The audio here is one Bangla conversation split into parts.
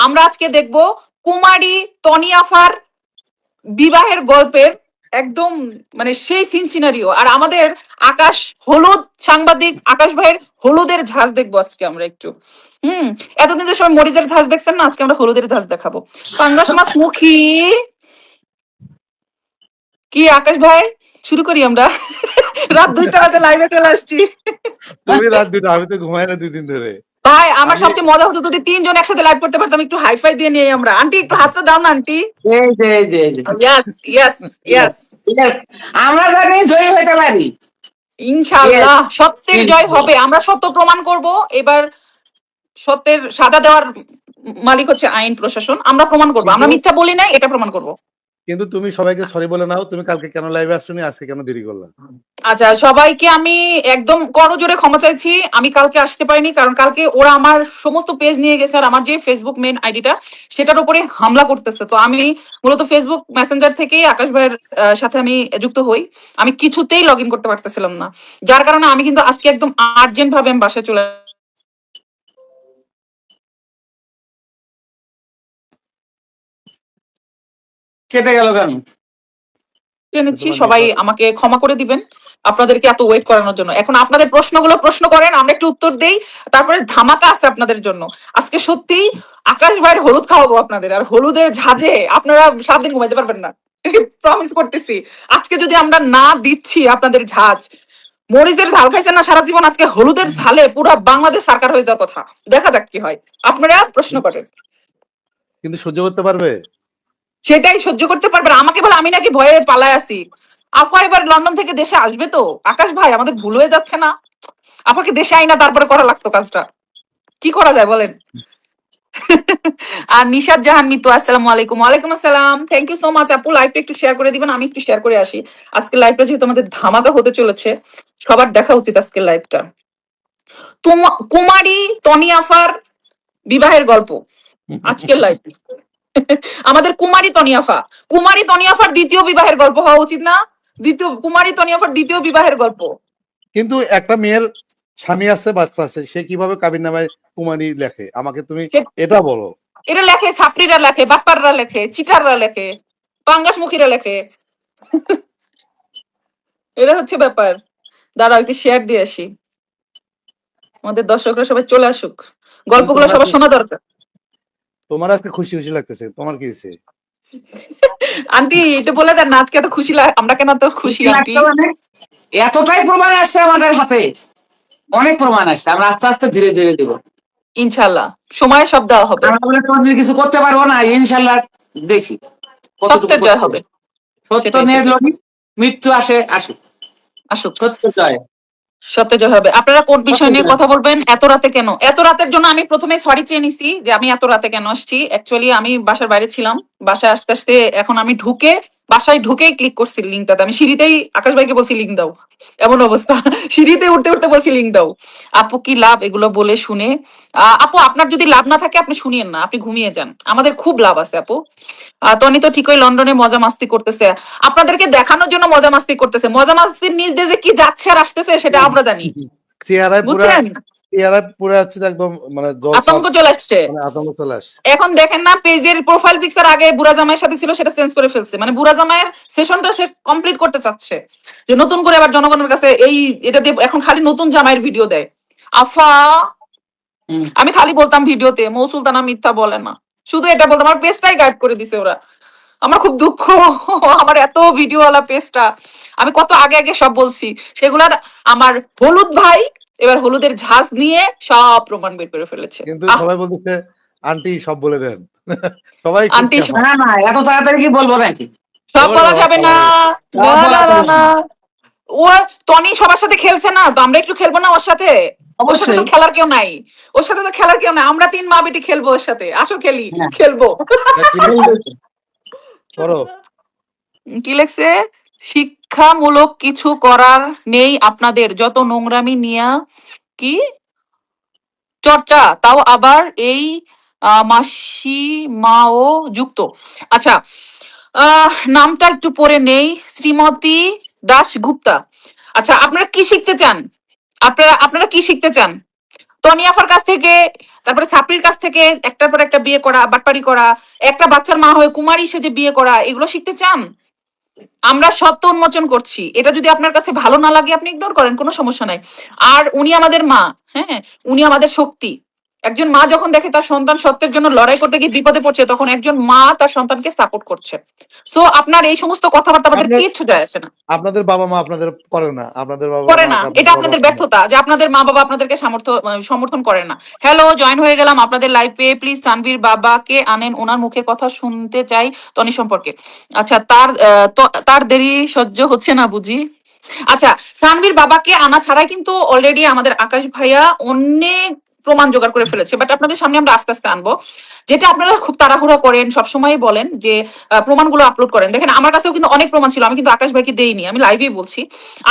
আমরা আজকে দেখব কুমারী তনিয়াফার বিবাহের গল্পের একদম মানে সেই সিন সিনারিও আর আমাদের আকাশ হলুদ, সাংবাদিক আকাশ ভাইয়ের হলুদের ঝাঁজ দেখব আজকে আমরা একটু। হুম, এতদিন তো সবাই মরিচের ঝাঁজ দেখছেন না? আজকে আমরা হলুদের ঝাঁজ দেখাবো। পাঙ্গাস মাছ মুখী কি আকাশ ভাই? শুরু করি আমরা। রাত দুইটা বাজে লাইভে চলে আসছি। তুমি রাত দুটো আমি তো ঘুমাই না দুই দিন ধরে। ভাই আমার আমি- সবচেয়ে মজা হতো যদি তিনজন একসাথে লাইভ করতে পারতাম। একটু হাইফাই দিয়ে নিয়ে আমরা। আন্টি একটু হাতটা দাও না আন্টি। ইয়েস ইয়েস ইয়েস আমরা জানি জয়ী হইতে পারি। ইনশাআল্লাহ সত্যের জয় হবে। আমরা সত্য প্রমাণ করব। এবার সত্যের সাদা দেওয়ার মালিক হচ্ছে আইন প্রশাসন। আমরা প্রমাণ করব। আমরা মিথ্যা বলি নাই এটা প্রমাণ করব। কিন্তু তুমি সবাইকে সরি বলে নাও, তুমি কালকে কেন লাইভে আজকে কেন দেরি আচ্ছা সবাইকে আমি একদম করজোরে ক্ষমা চাইছি, আমি কালকে আসতে পারিনি, কারণ কালকে ওরা আমার সমস্ত পেজ নিয়ে গেছে আর আমার যে ফেসবুক মেন আইডিটা সেটার উপরে হামলা করতেছে। তো আমি মূলত ফেসবুক মেসেঞ্জার থেকেই আকাশ ভাইয়ের সাথে আমি যুক্ত হই। আমি কিছুতেই লগ ইন করতে পারতেছিলাম না। যার কারণে আমি কিন্তু আজকে একদম আর্জেন্ট ভাবে আমি বাসায় চলে কেটে গেল কেন? নিচ্ছি? তোমার সবাই আমাকে ক্ষমা করে দিবেন। আপনাদেরকে এত ওয়েট করানোর জন্য। এখন আপনাদের প্রশ্নগুলো প্রশ্ন করেন আমরা একটু উত্তর দেই। তারপরে ধামাকা আছে আপনাদের জন্য। আজকে সত্যি আকাশ ভাইয়ের হলুদ খাওয়াবো আপনাদের আর হলুদের ঝাঁজে আপনারা সাত দিন ঘুমাইতে পারবেন না। প্রমিস করতেছি। আজকে যদি আমরা না দিচ্ছি আপনাদের ঝাঁজ মরিচের ঝাল খাইছেন না সারা জীবন আজকে হলুদের ঝালে পুরো বাংলাদেশ সরকার হয়ে যাওয়ার কথা। দেখা যাক কি হয়। আপনারা প্রশ্ন করেন। কিন্তু সহ্য করতে পারবে? সেটাই সহ্য করতে পারবে। আমাকে বলে, আমি নাকি ভয়ে পালায় আসি আপা এবার লন্ডন থেকে দেশে আসবে তো? আকাশ ভাই, আমাদের ভুল হয়ে যাচ্ছে না? আপাকে দেশে আই না তারপরে করা লাগতো কাজটা। কি করা যায় বলেন? আর নিশাদ জাহান মিতু, আসসালামু আলাইকুম। ওয়ালাইকুম আসসালাম। থ্যাংক ইউ সো মাচ আপু লাইভটা একটু শেয়ার করে দিবেন, আমি একটু শেয়ার করে আসি। আজকে লাইভটা যেহেতু আমাদের ধামাকা হতে চলেছে, সবার দেখা উচিত আজকের লাইভটা কুমারী, টনি আফার বিবাহের গল্প। আজকের লাইভ আমাদের কুমারী তনিয়াফা। কুমারী তনিয়াফার দ্বিতীয় বিবাহের গল্প হওয়া উচিত না? দ্বিতীয় কুমারী তনিয়াফার দ্বিতীয় বিবাহের গল্প। কিন্তু একটা মেয়ের স্বামী আছে বাচ্চা আছে সে কীভাবে কাবির নামায় কুমারী লেখে? আমাকে তুমি এটা বলো। এরা লেখে ছাত্রীরা লেখে বাপ্পাররা লেখে চিটাররা লেখে পাঙ্গাস মুখীরা লেখে। এটা হচ্ছে ব্যাপার। দাঁড়াও একটু শেয়ার দিয়ে আসি। আমাদের দর্শকরা সবাই চলে আসুক। গল্পগুলো সবার শোনা দরকার। তোমার আজকে খুশি খুশি লাগতেছে। তোমার কি হয়েছে? আন্টি এটা বলে দেন না আজকে এত খুশি লাগ আমরা কেন তো খুশি আন্টি? এতটাই প্রমাণ আসছে আমাদের হাতে। অনেক প্রমাণ আসছে। আমরা আস্তে আস্তে ধীরে ধীরে দিব। ইনশাল্লাহ। সময় সব দেওয়া হবে। আমরা বলে কোনদিন কিছু করতে পারব না ইনশাল্লাহ দেখি। কতটুকু জয় হবে। সত্য নিয়ে লড়ি মৃত্যু আসে আসুক। আসুক। সত্য জয়। সত্যি যা হবে। আপনারা কোন বিষয় নিয়ে কথা বলবেন? এত রাতে কেন? এত রাতের জন্য আমি প্রথমে সরি চেয়ে নিছি যে আমি এত রাতে কেন আসছি। অ্যাকচুয়ালি আমি বাসার বাইরে ছিলাম। বাসায় আসতে আসতে এখন আমি ঢুকে বাসায় ঢুকেই ক্লিক করছি লিঙ্কটাতে আমি সিঁড়িতেই আকাশ ভাইকে বলছি লিঙ্ক দাও। এমন অবস্থা। সিঁড়িতে উঠতে উঠতে বলছি লিঙ্ক দাও। আপু কি লাভ এগুলো বলে শুনে? আপু আপনার যদি লাভ না থাকে আপনি শুনিয়েন না আপনি ঘুমিয়ে যান। আমাদের খুব লাভ আছে আপু। তনি তো ঠিকই লন্ডনে মজা মাস্তি করতেছে। আপনাদেরকে দেখানোর জন্য মজা মাস্তি করতেছে। মজা মাস্তির নিজ যে কি যাচ্ছে আর আসতেছে সেটা আমরা জানি। চেহারায় পুরা চেহারায় পুরা হচ্ছে একদম মানে আতঙ্ক চলে আসছে। মানে আতঙ্ক চলে আসছে। এখন দেখেন না পেজের প্রোফাইল পিকচার আগে বুড়া জামাইয়ের সাথে ছিল সেটা চেঞ্জ করে ফেলছে। মানে বুড়া জামাইয়ের সেশনটা সে কমপ্লিট করতে চাচ্ছে। যে নতুন করে আবার জনগণের কাছে এই এটা দিয়ে এখন খালি নতুন জামাইয়ের ভিডিও দেয়। আফা! আমি খালি বলতাম ভিডিওতে মৌ সুলতানা মিথ্যা বলে না। শুধু এটা বলতাম আমার পেজটাই গাইড করে দিছে ওরা। আমার খুব দুঃখ আমার এত ভিডিওওয়ালা পেজটা আমি কত আগে আগে সব বলছি। সেগুলার আমার হলুদ ভাই এবার হলুদের ঝাঁজ নিয়ে সব প্রমাণ বের করে ফেলেছে। কিন্তু সবাই বলতেছে আন্টি সব বলে দেন। সবাই আন্টি না না এত তাড়াতাড়ি কি বলব নাকি সব বলা যাবে না। না, না, না, না। ও টনি সবার সাথে খেলছে না তো আমরা একটু খেলব না ওর সাথে? ওর সাথে তো অবশ্যই। খেলার কেউ নাই। ওর সাথে তো খেলার কেউ নাই। আমরা তিন মা বেটি খেলব ওর সাথে। আসো খেলি হ্যাঁ। খেলব। না, কি লিখছে? লেখছে শিক্ষামূলক কিছু করার নেই আপনাদের। যত নোংরামি নিয়া কি চর্চা, তাও আবার এই মাসি মাও যুক্ত। আচ্ছা নামটা একটু পরে নেই। শ্রীমতী দাস গুপ্তা আচ্ছা আপনারা কি শিখতে চান? আপনারা আপনারা কি শিখতে চান? তনিয়াফার কাছ থেকে, তারপরে সাপড়ির কাছ থেকে একটার পর একটা বিয়ে করা, বাটপারি করা, একটা বাচ্চার মা হয়ে কুমারী সেজে বিয়ে করা, এগুলো শিখতে চান? আমরা সত্য উন্মোচন করছি। এটা যদি আপনার কাছে ভালো না লাগে, আপনি ইগনোর করেন, কোনো সমস্যা নাই। আর উনি আমাদের মা হ্যাঁ? উনি আমাদের শক্তি। একজন মা যখন দেখে তার সন্তান সত্যের জন্য লড়াই করতে গিয়ে বিপদে পড়ছে তখন একজন মা তার সন্তানকে সাপোর্ট করছে। সো আপনার এই সমস্ত কথাবার্তা আমাদের কিচ্ছু যায় আসে না। আপনাদের বাবা মা আপনাদের করে না আপনাদের বাবা করে না। এটা আপনাদের ব্যর্থতা যে আপনাদের মা বাবা আপনাদেরকে সামর্থ্য সমর্থন করে না। হ্যালো জয়েন হয়ে গেলাম আপনাদের লাইভে প্লিজ তানভীর বাবাকে আনেন। ওনার মুখের কথা শুনতে চাই তনি সম্পর্কে। আচ্ছা তার তার দেরি সহ্য হচ্ছে না বুঝি। আচ্ছা সানভীর বাবাকে আনা ছাড়াই কিন্তু অলরেডি আমাদের আকাশ ভাইয়া অনেক প্রমাণ জোগাড় করে ফেলেছে। বাট আপনাদের সামনে আমরা আস্তে আস্তে আনব। যেটা আপনারা খুব তাড়াহুড়া করেন সবসময় বলেন যে প্রমাণগুলো আপলোড করেন। দেখেন, আমার কাছেও কিন্তু অনেক প্রমাণ ছিল। আমি কিন্তু আকাশ ভাইকে দেইনি, আমি লাইভেই বলছি।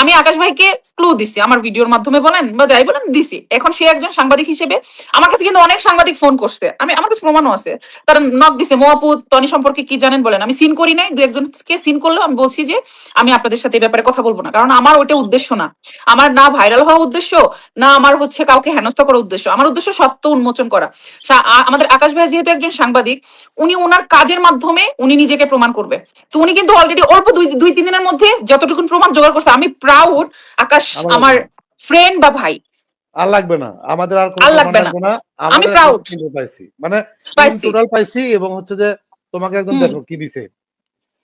আমি আকাশ ভাইকে ক্লু দিছি, আমার ভিডিওর মাধ্যমে বলেন বা যাই বলেন দিছি। এখন সে একজন সাংবাদিক হিসেবে আমার কাছে কিন্তু অনেক সাংবাদিক ফোন করছে। আমি, আমার কাছে প্রমাণও আছে। তারা নক দিছে মোয়াপু তনি সম্পর্কে কি জানেন? বলেন। আমি সিন করি নাই দু একজনকে সিন করলেও আমি বলছি যে, আমি আপনাদের সাথে এই ব্যাপারে কথা বলব না। কারণ আমার ওইটা উদ্দেশ্য না। আমার না ভাইরাল হওয়া উদ্দেশ্য, না আমার হচ্ছে কাউকে হেনস্থা করার উদ্দেশ্য। আমার উদ্দেশ্য সত্য উন্মোচন করা। আমাদের আকাশ ভাই যেহেতু একজন সাংবাদিক উনি ওনার কাজের মাধ্যমে উনি নিজেকে প্রমাণ করবে। তো উনি কিন্তু অলরেডি অল্প দুই দুই তিন দিনের মধ্যে যতটুকু প্রমাণ জোগাড় করছে আমি প্রাউড আকাশ আমার- ফ্রেন্ড বা ভাই। আর লাগবে না। আমাদের আর কোনো লাগবে না। proud। কিন্তু পাইছি। মানে। টোটাল পাইছি এবং হচ্ছে যে তোমাকে একদম দেখো কি দিছে।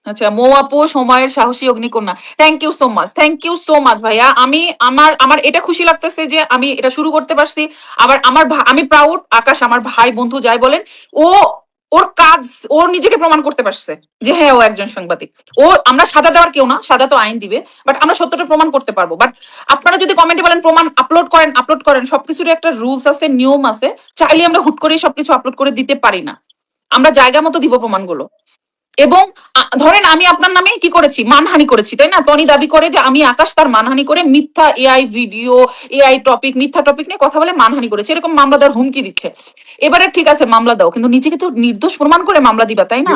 আচ্ছা মো আপু, সময়ের সাহসী অগ্নিকন্যা। Thank you so much thank you so much ভাইয়া। আমি, আমার আমার এটা খুশি লাগতেছে যে আমি এটা শুরু করতে পারছি। আবার আমার আমি প্রাউড আকাশ আমার ভাই বন্ধু যাই বলেন, ও, ওর কাজ, ও নিজেকে প্রমাণ করতে পারছে যে হ্যাঁ ও একজন সাংবাদিক। ও, আমরা সাজা দেওয়ার কেউ না, সাজা তো আইন দিবে বাট আমরা সত্যটা প্রমাণ করতে পারব। বাট আপনারা যদি কমেন্টে বলেন, প্রমাণ আপলোড করেন আপলোড করেন সবকিছুর একটা রুলস আছে, নিয়ম আছে, চাইলে আমরা হুট করেই সবকিছু আপলোড করে দিতে পারি না। আমরা জায়গা মতো দিব প্রমাণগুলো। এবং ধরেন আমি আপনার নামে কি করেছি? মানহানি করেছি তাই না? টনি দাবি করে যে আমি আকাশ তার মানহানি করে মিথ্যা এআই ভিডিও এআই টপিক মিথ্যা টপিক নিয়ে কথা বলে মানহানি করেছে। এরকম মামলা দেওয়ার হুমকি দিচ্ছে। এবারে ঠিক আছে মামলা দাও। কিন্তু নিজেকে তো নির্দোষ প্রমাণ করে মামলা দিবা তাই না?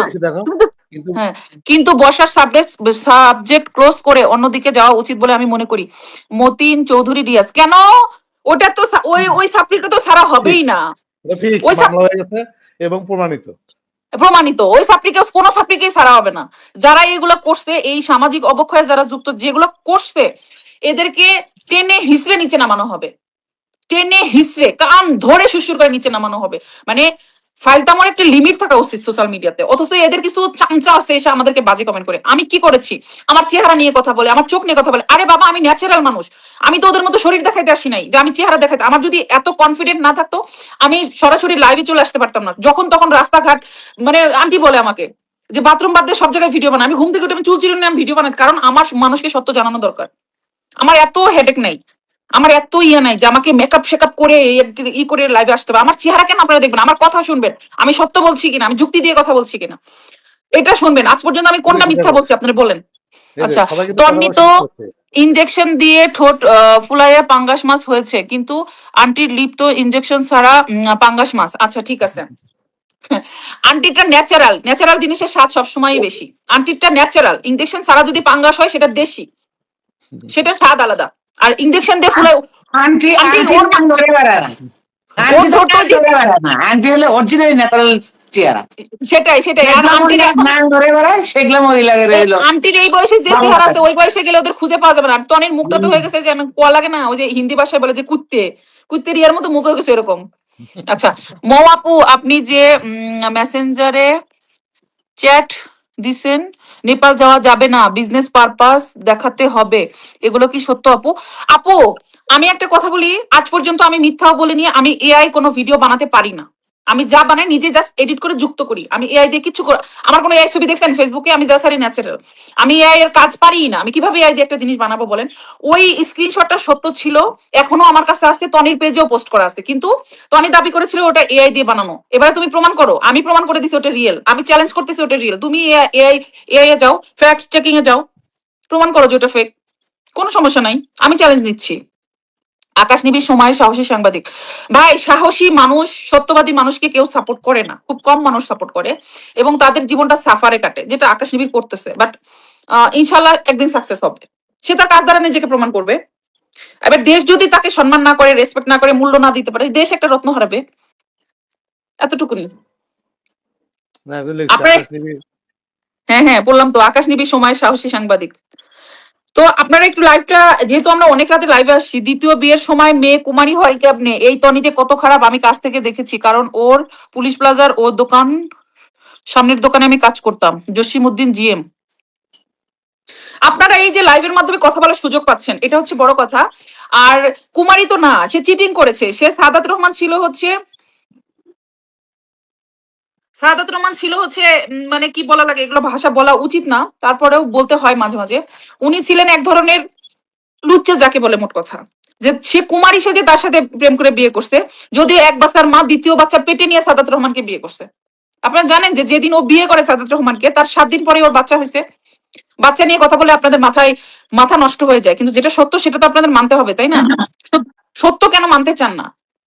হ্যাঁ কিন্তু বসার সাবজেক্ট সাবজেক্ট ক্লোজ করে অন্যদিকে যাওয়া উচিত বলে আমি মনে করি। মতিন চৌধুরী রিয়াজ। কেন? ওটা তো ওই ওই সাপ্লিকে তো ছাড়া হবেই না। ওই এবং প্রমাণিত। প্রমাণিত। ওই সাপ্লিকে কোন সাপ্লিকেই ছাড়া হবে না। যারা এগুলো করছে, এই সামাজিক অবক্ষয়ে যারা যুক্ত, যেগুলো করছে, এদেরকে টেনে হিসড়ে নিচে নামানো হবে। টেনে হিসড়ে কান ধরে শুশুর করে নিচে নামানো হবে। মানে ফাইলটা আমার একটা লিমিট থাকা উচিত সোশ্যাল মিডিয়াতে অথচ এদের কিছু চামচা আছে এসে আমাদেরকে বাজে কমেন্ট করে। আমি কি করেছি? আমার চেহারা নিয়ে কথা বলে, আমার চোখ নিয়ে কথা বলে। আরে বাবা, আমি ন্যাচারাল মানুষ। আমি তো ওদের মতো শরীর দেখাইতে আসি নাই। যে আমি চেহারা দেখাইতে আমার যদি এত কনফিডেন্ট না থাকতো, আমি সরাসরি লাইভে চলে আসতে পারতাম না। যখন তখন রাস্তাঘাট মানে আন্টি বলে আমাকে যে, বাথরুম বাদ দিয়ে সব জায়গায় ভিডিও বানাই আমি ঘুম থেকে উঠে আমি চুল চিরুনি, আমি ভিডিও বানাই। কারণ আমার মানুষকে সত্য জানানো দরকার। আমার এত হেডেক নাই। আমার এত ইয়ে নাই যে আমাকে মেকআপ শেকআপ করে ই করে লাইভে আসতে হবে। আমার চেহারা কেন আপনারা দেখবেন? আমার কথা শুনবেন। আমি সত্য বলছি কিনা? আমি যুক্তি দিয়ে কথা বলছি কিনা? এটা শুনবেন। আজ পর্যন্ত আমি কোনটা মিথ্যা বলছি? আপনারা বলেন। আচ্ছা, তন্নি তো ইনজেকশন দিয়ে ঠোঁট ফুলাইয়া পাঙ্গাস মাছ হয়েছে। কিন্তু আন্টির লিপ তো ইনজেকশন ছাড়া পাঙ্গাস মাছ। আচ্ছা ঠিক আছে। আন্টিটা ন্যাচারাল ন্যাচারাল জিনিসের স্বাদ সবসময়ই বেশি। আন্টিটা ন্যাচারাল ইনজেকশন ছাড়া যদি পাঙ্গাস হয় সেটা দেশি। সেটা স্বাদ আলাদা। আর ইনজেকশন দিয়ে ফুলাই আন্টি আন্টি ওর- ধরে বেড়ায় আন্টি ছোট ধরে বেড়ায় না। আন্টি হলে অরিজিনাল ন্যাচারাল চেহারা। সেটাই সেটাই। ধরে বেড়ায় সেগুলো মহিলাকে রইল। আন্টির এই বয়সে যে চেহারা আছে ওই বয়সে গেলে ওদের খুঁজে পাওয়া যাবে না। আর টনির মুখটা তো হয়ে গেছে যে আমি কোয়া লাগে না ওই যে হিন্দি ভাষায় বলে যে কুত্তে। কুত্তে রিয়ার মতো মুখ হয়ে গেছে এরকম আচ্ছা মৌ আপু আপনি যে মেসেঞ্জারে চ্যাট দিছেন, নেপাল যাওয়া যাবে না বিজনেস পারপাস দেখাতে হবে। এগুলো কি সত্য, আপু? আপু, আমি একটা কথা বলি, আজ পর্যন্ত আমি মিথ্যাও বলিনি, আমি এআই কোনো ভিডিও বানাতে পারি না। আমি যা বানাই নিজে জাস্ট এডিট করে যুক্ত করি। আমি এআই দিয়ে কিছু আমার কোনো এআই ছবি দেখছেন? ফেসবুকে আমি জাস্ট ন্যাচারাল আমি এআই এর কাজ পারি না। আমি কীভাবে এআই দিয়ে একটা জিনিস বানাবো বলেন? ওই স্ক্রিনশটটা সত্য ছিল, এখনও আমার কাছে আছে টনির পেজেও পোস্ট করা আছে। কিন্তু টনি দাবি করেছিল ওটা এআই দিয়ে বানানো। এবারে তুমি প্রমাণ করো। আমি প্রমাণ করে দিছি ওটা রিয়েল আমি চ্যালেঞ্জ করতেছি ওটা রিয়েল তুমি এআই এআই এ যাও ফ্যাক্ট চেকিং এ যাও প্রমাণ করো যে ওটা ফেক কোনো সমস্যা নাই। আমি চ্যালেঞ্জ নিচ্ছি। আকাশ নিবিড় সময়ের সাহসী সাংবাদিক। ভাই সাহসী মানুষ সত্যবাদী মানুষকে কেউ সাপোর্ট করে না। খুব কম মানুষ সাপোর্ট করে এবং তাদের জীবনটা সাফারে কাটে যেটা আকাশ নিবিড় করতেছে। বাট ইনশাল্লাহ একদিন সাকসেস হবে। সে তার কাজ দ্বারা নিজেকে প্রমাণ করবে। এবার দেশ যদি তাকে সম্মান না করে রেসপেক্ট না করে মূল্য না দিতে পারে দেশ একটা রত্ন হারাবে। এতটুকুনি। নিবি হ্যাঁ হ্যাঁ বললাম তো আকাশ নিবি সময় সাহসী সাংবাদিক। তো আপনারা একটু লাইভটা যেহেতু আমরা অনেক রাতে লাইভে আসছি, দ্বিতীয় বিয়ের সময় মেয়ে কুমারী হয় কেমনে এই তনি যে কত খারাপ আমি কাছ থেকে দেখেছি, কারণ ওর পুলিশ প্লাজার ওর দোকান, সামনের দোকানে আমি কাজ করতাম জসিম উদ্দিন জিএম। আপনারা এই যে লাইভের মাধ্যমে কথা বলার সুযোগ পাচ্ছেন, এটা হচ্ছে বড় কথা। আর কুমারী তো না, সে চিটিং করেছে, সে সাদাত রহমান ছিল হচ্ছে সাদাত রহমান ছিল হচ্ছে মানে কি বলা লাগে, এগুলো ভাষা বলা উচিত না। তারপরেও বলতে হয় মাঝে মাঝে। উনি ছিলেন এক ধরনের লুচ্চা যাকে বলে মোট কথা। যে সে কুমারী সে যে তার সাথে প্রেম করে বিয়ে করছে। যদিও এক বাচ্চার মা দ্বিতীয় বাচ্চা পেটে নিয়ে সাদাত রহমানকে বিয়ে করছে। আপনারা জানেন যে যেদিন ও বিয়ে করে সাদাত রহমানকে, তার সাত দিন পরে ওর বাচ্চা হয়েছে। বাচ্চা নিয়ে কথা বলে আপনাদের মাথায়, মাথা নষ্ট হয়ে যায়। কিন্তু যেটা সত্য, সেটা তো আপনাদের মানতে হবে, তাই না? সত্য কেন মানতে চান না?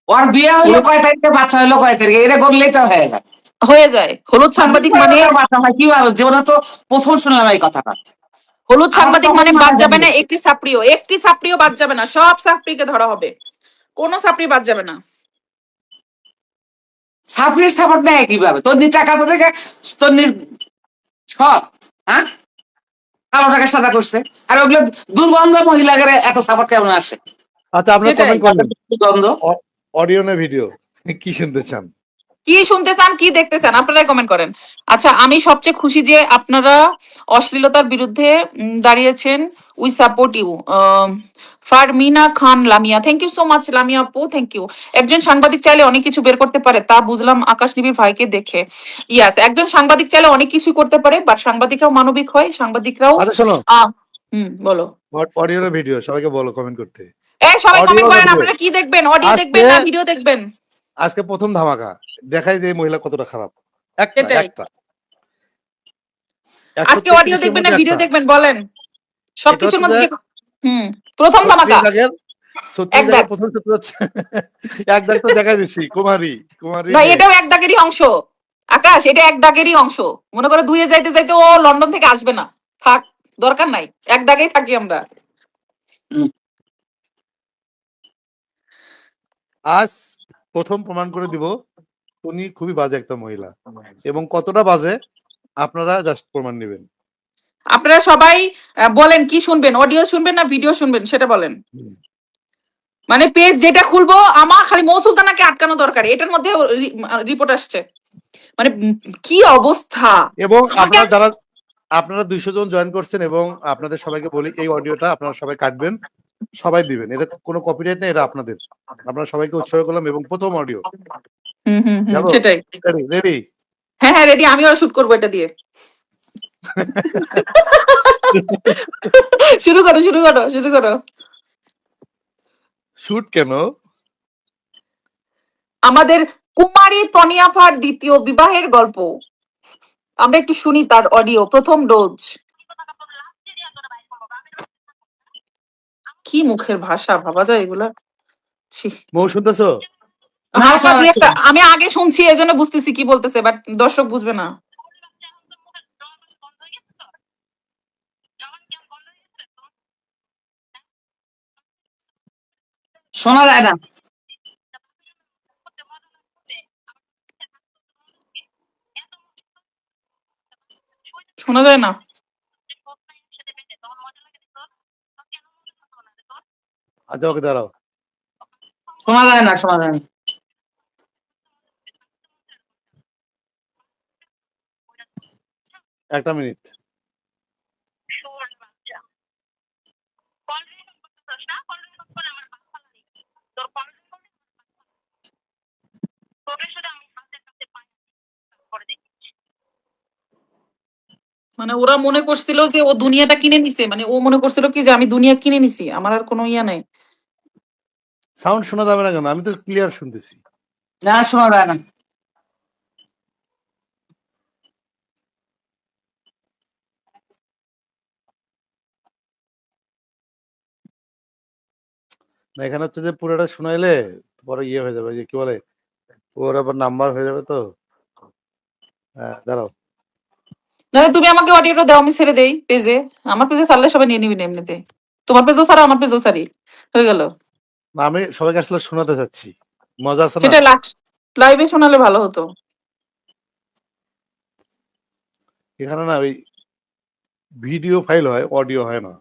ওর বিয়ে হলো কয় তারিখে? বাচ্চা হলো কয় তারিখে? এটা করলেই তো হয়ে যায়। হয়ে যায়। হলুদ সাংবাদিক মানে কি জীবনে তো প্রথম শুনলাম এই কথাটা। হলুদ সাংবাদিক মানে বাদ যাবে না একটি সাপ্রিও একটি সাপ্রিও বাদ যাবে না সব সাপ্রিকে ধরা হবে। কোনো সাপ্রি বাদ যাবে না। সাপোর্ট নেয় কীভাবে? তোর নি টাকা আছে দেখে তোর নি সব হ্যাঁ? কালো টাকা সাদা করছে। আর ওগুলো দুর্গন্ধ মহিলাদের এত সাপোর্ট কেমন আসে? আচ্ছা আপনারা সেটাই। কমেন্ট করেন। দুর্গন্ধ। অডিও না ভিডিও কি শুনতে চান? কি শুনতে চান কি দেখতে চান আপনারাই কমেন্ট করেন। আচ্ছা আমি সবচেয়ে খুশি যে আপনারা অশ্লীলতার বিরুদ্ধে দাঁড়িয়েছেন। We support you Farmina Khan Lamia thank you so much Lamia আপু থ্যাংক ইউ একজন সাংবাদিক চাইলে অনেক কিছু বের করতে পারে তা বুঝলাম আকাশনিবি ভাইকে দেখে। ইয়াস একজন সাংবাদিক চাইলে অনেক কিছুই করতে পারে বাট সাংবাদিকরাও মানবিক হয় সাংবাদিকরাও আচ্ছা হুম বলো। অডিও ভিডিও সবাইকে বলো কমেন্ট করতে। এই সবাই কমেন্ট করেন আপনারা কি দেখবেন? অডিও দেখবেন না ভিডিও দেখবেন? আজকে প্রথম ধামাকা। দেখাই যে মহিলা কতটা খারাপ। একটা একটা। আজকে অডিও দেখবেন না ভিডিও দেখবেন বলেন। সবকিছুর মধ্যে হুম প্রথম ধামাকা। সত্যি জায়গার সত্যি এক জায়গার দাগ। প্রথম সূত্র হচ্ছে এক দাগ তো দেখা দিচ্ছি কুমারী কুমারী না এটাও এক দাগেরই অংশ। আকাশ এটা এক দাগেরই অংশ। মনে করো দুয়ে যাইতে যাইতে ও লন্ডন থেকে আসবে না। থাক দরকার নাই। এক দাগেই থাকি আমরা। আজ প্রথম প্রমাণ করে দিব উনি খুবই বাজে একটা মহিলা। এবং কতটা বাজে আপনারা জাস্ট প্রমাণ নেবেন। আপনারা সবাই আহ, বলেন কি শুনবেন? অডিও শুনবেন না ভিডিও শুনবেন? সেটা বলেন। মানে পেজ যেটা খুলবো আমার খালি মৌসুলতানাকে আটকানো দরকার। এটার মধ্যে রিপোর্ট আসছে। মানে কি অবস্থা? এবং আপনারা যারা আপনারা দুইশো জন জয়েন করছেন এবং আপনাদের সবাইকে বলি এই অডিওটা আপনারা সবাই কাটবেন। সবাই দিবেন। এটা কোনো কপিরাইট নেই এটা আপনাদের। আপনারা সবাইকে উৎসর্গ করলাম এবং প্রথম অডিও হুম হুম হুম, সেটাই। রেডি হ্যাঁ হ্যাঁ রেডি আমিও শুট করব এটা দিয়ে। শুরু করো শুরু করো শুরু করো। শুট কেন? আমাদের কুমারী তনিয়াফার দ্বিতীয় বিবাহের গল্প। আমরা একটু শুনি তার অডিও প্রথম ডোজ কি মুখের ভাষা? ভাবা যায় এগুলা? ছি। মৌ শুনতেছো? ভাষা দিয়ে আমি আগে শুনছি এজন্য বুঝতেছি কি বলতেছে বাট দর্শক বুঝবে না। শোনা যায় না। শোনা যায় না? দাঁড়াও। শোনা যায় না শোনা যায় না। একটা মিনিট। মানে ওরা মনে করছিল যে ও দুনিয়াটা কিনে নিছে মানে ও মনে করছিল কি যে আমি দুনিয়া কিনে নিছি আমার আর কোনো ইয়া নাই। সাউন্ড শোনা যাবে না কেন? আমি তো ক্লিয়ার শুনতেছি। না শোনা যায় না। না এখানে হচ্ছে যে পুরোটা শোনাইলে পরে ইয়ে হয়ে যাবে যে কি বলে ওর আবার নাম্বার হয়ে যাবে তো। হ্যাঁ দাঁড়াও। না তুমি আমাকে অডিওটা দাও আমি ছেড়ে দেই পেজে। আমার পেজে ছাড়লে সবাই নিয়ে নিবি এমনিতে তোমার পেজও সারা আমার পেজও সারি হয়ে গেল। না, আমি সবাইকে আসলে শোনাতে চাচ্ছি। মজা আছে সেটা লাইভে শোনালে ভালো হতো। এখানে না ওই ভিডিও ফাইল হয় অডিও হয় না।